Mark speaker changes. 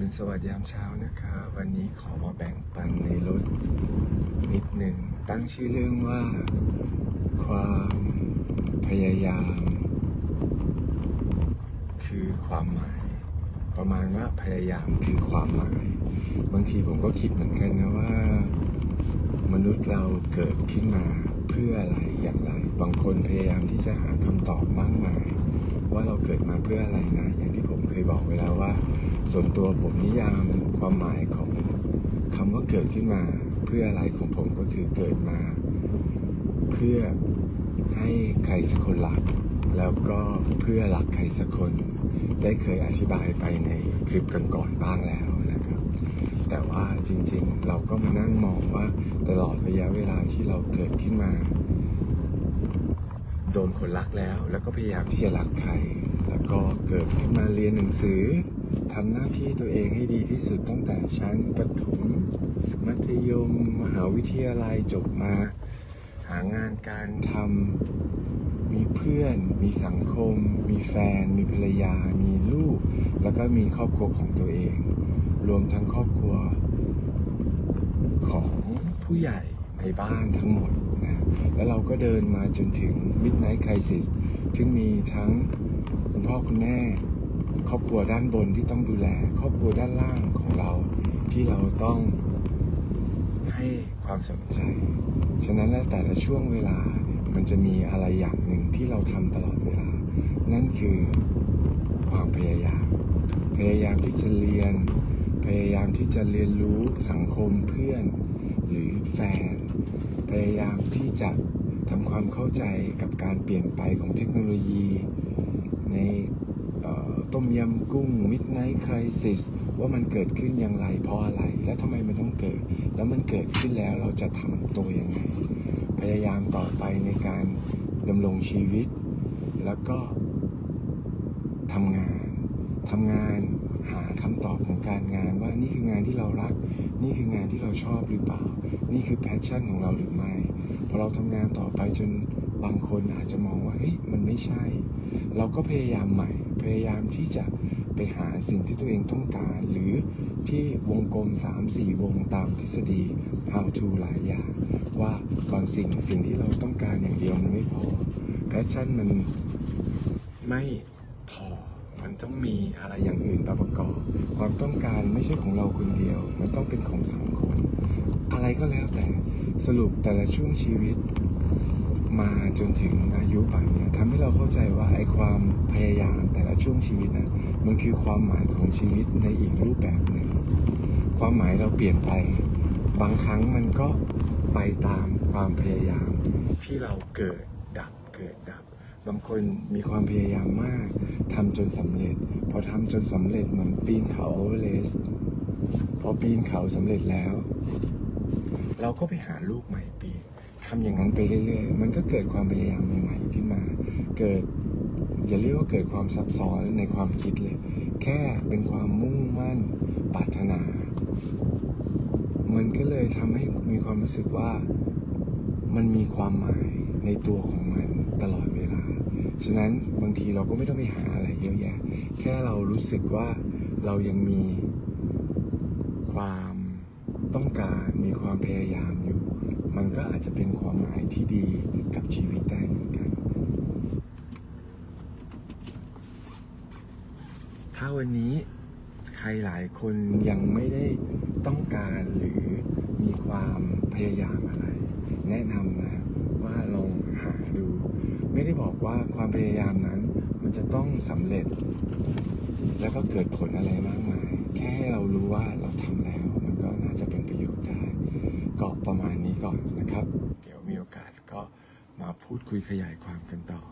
Speaker 1: รุณสวัสดิ์ยามเช้านะครับวันนี้ขอมาแบ่งปันในรถนิดหนึ่ง ตั้งชื่อเรื่องว่าความพยายาม คือความหมาย ประมาณว่าพยายามคือความหมาย บางทีผมก็คิดเหมือนกันนะว่า มนุษย์เราเกิดขึ้นมาเพื่ออะไรอย่างไร บางคนพยายามที่จะหาคำตอบมากมาย ว่าเราเกิดมาเพื่ออะไรนะอย่างที่ เคยบอกไว้แล้วว่า ส่วนตัวผมนิยามความหมายของคำว่าเกิดขึ้นมา เพื่ออะไรของผมก็คือเกิดมา เพื่อให้ใครสักคนรัก แล้วก็เพื่อรักใครสักคน ได้เคยอธิบายไปในคลิปกันก่อนๆบ้างแล้วนะครับ แต่ว่าจริงๆ เราก็มานั่งมองว่าตลอดระยะเวลาที่เราเกิดขึ้นมาโดนคนรักแล้ว แล้วก็พยายามที่จะรักใคร ก็เกิดขึ้นมาเรียนหนังสือทำหน้าที่ตัวเองให้ดีที่สุดตั้งแต่ชั้นประถม มัธยม มหาวิทยาลัยจบมา หางานการทำมีเพื่อน มีสังคม มีแฟน มีภรรยา มีลูก แล้วก็มีครอบครัวของตัวเอง รวมทั้งครอบครัวของผู้ใหญ่ในบ้านทั้งหมดนะแล้วเราก็เดินมาจนถึง Midnight Crisis ซึ่งมีทั้ง พ่อคุณแม่ ครอบครัวด้านบนที่ต้องดูแล ครอบครัวด้านล่างของเราที่เราต้องให้ความสนใจ ฉะนั้นแล้วแต่ละช่วงเวลาเนี่ยมันจะมีอะไรอย่างหนึ่งที่เราทำตลอดเวลา นั่นคือความพยายาม พยายามที่จะเรียน พยายามที่จะเรียนรู้สังคมเพื่อน หรือแฟน พยายามที่จะทำความเข้าใจกับการเปลี่ยนไปของเทคโนโลยี ต้มยำกุ้ง Midnight Crisis ว่ามันเกิดขึ้นอย่างไรเพราะอะไร และทำไมมันต้องเกิด แล้วมันเกิดขึ้นแล้วเราจะทำตัวยังไง พยายามต่อไปในการดำรงชีวิต แล้วก็ทำงานทำงานหาคำตอบของการงานว่านี่คืองานที่เรารัก นี่คืองานที่เราชอบหรือเปล่า นี่คือแพชชั่นของเราหรือไม่พอเราทำงานต่อไปจน บางคนอาจจะมองว่าเฮ้ยมันไม่ใช่ เราก็พยายามใหม่ พยายามที่จะไปหาสิ่งที่ตัวเองต้องการ หรือที่วงกลม 3-4 วงตามทฤษฎี how to หลายอย่าง ว่าก่อนสิ่งสิ่งที่เราต้องการอย่างเดียวมันไม่พอแพชชั่นมันไม่พอ มันต้องมีอะไรอย่างอื่นมาประกอบ ความต้องการไม่ใช่ของเราคนเดียว มันต้องเป็นของสังคม อะไรก็แล้วแต่สรุปแต่ละช่วงชีวิต มาจนถึงอายุป่านเนี้ยทำให้เราเข้าใจว่าไอ้ความพยายามแต่ละช่วงชีวิตนะมันคือความหมายของชีวิตในอีกรูปแบบหนึ่งความหมายเราเปลี่ยนไป บางครั้งมันก็ไปตามความพยายาม ที่เราเกิดดับเกิดดับบางคนมีความพยายามมากทำจนสำเร็จ พอทำจนสำเร็จเหมือนปีนเขาเอเวอเรสต์พอปีนเขาสำเร็จแล้ว เราก็ไปหาลูกใหม่ปีน ทำอย่างนั้นไปเรื่อยๆ มันก็เกิดความพยายามใหม่ๆขึ้นมา เกิดอย่าเรียกว่าเกิดความซับซ้อนในความคิดเลย แค่เป็นความมุ่งมั่นปรารถนา มันก็เลยทำให้มีความรู้สึกว่ามันมีความหมายในตัวของมันตลอดเวลา ฉะนั้นบางทีเราก็ไม่ต้องไปหาอะไรเยอะแยะ แค่เรารู้สึกว่าเรายังมีความต้องการมีความพยายามอยู่ มันก็อาจจะเป็นความหมายที่ดีกับชีวิตได้เหมือนกัน ถ้าวันนี้ใครหลายคนยังไม่ได้ต้องการหรือมีความพยายามอะไร แนะนำนะว่าลองหาดู ไม่ได้บอกว่าความพยายามนั้น มันจะต้องสำเร็จ แล้วก็เกิดผลอะไรมากมาย แค่ให้เรารู้ว่าเราทำแล้ว ก่อนนะครับ เดี๋ยวมีโอกาสก็มาพูดคุยขยายความกันต่อ